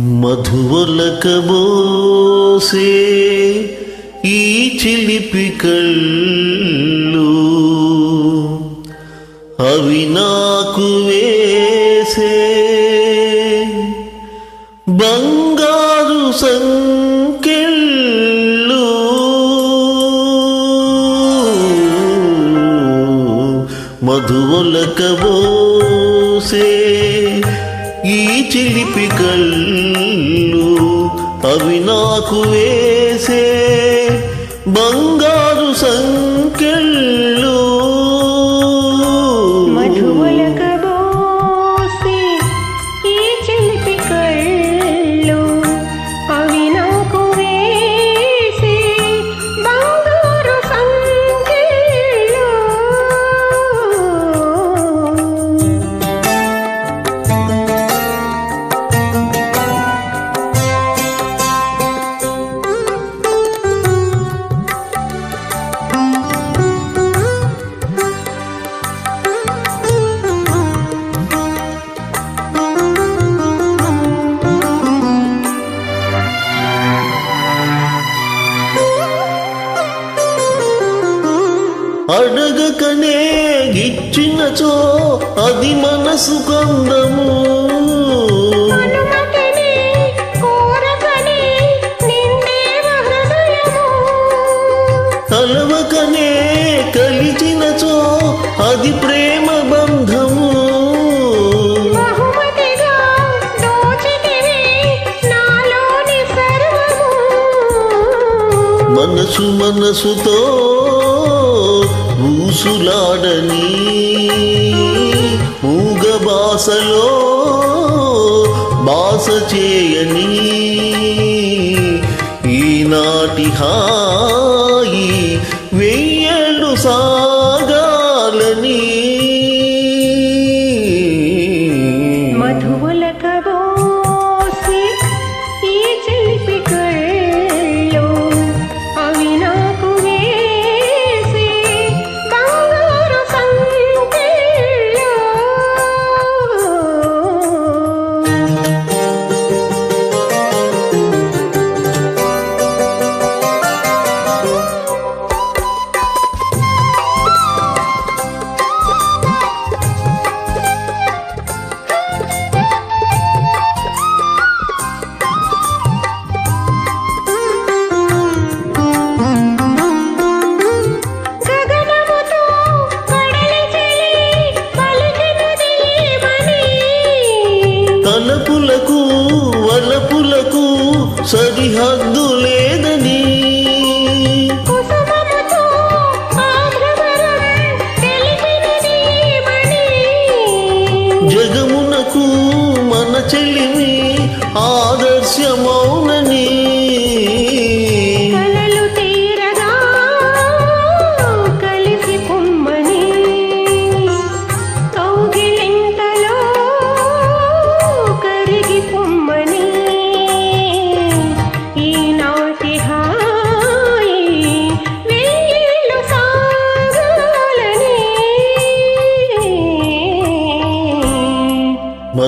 మధువలకబోసే ఈ చిలిపి కళ్ళు అవి నాకు వేసే బంగారు సంకెళ్ళు. మధువలకబోసే ఈ చిలిపి కళ్ళు అవి నాకు వేసే బంగారు సంకెళ్ళు. అడగకనే ఇచ్చినచో అది మనసు కందము. కలవకనే కలిచినచో అది ప్రేమ బంధము. మనసు మనసుతో ఊసులాడని మూగ బాసలో బాస చేయని ఈనాటి హాయి సరిహద్దు లేదని. జగమునకు మన చెల్లిని ఆదర్శమౌనని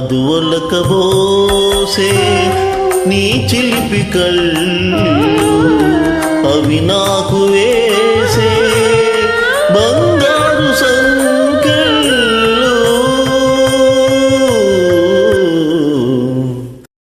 మధువలకబోసే నీ చిలిపి కళ్ళు అవి నాకు వేసే బంగారు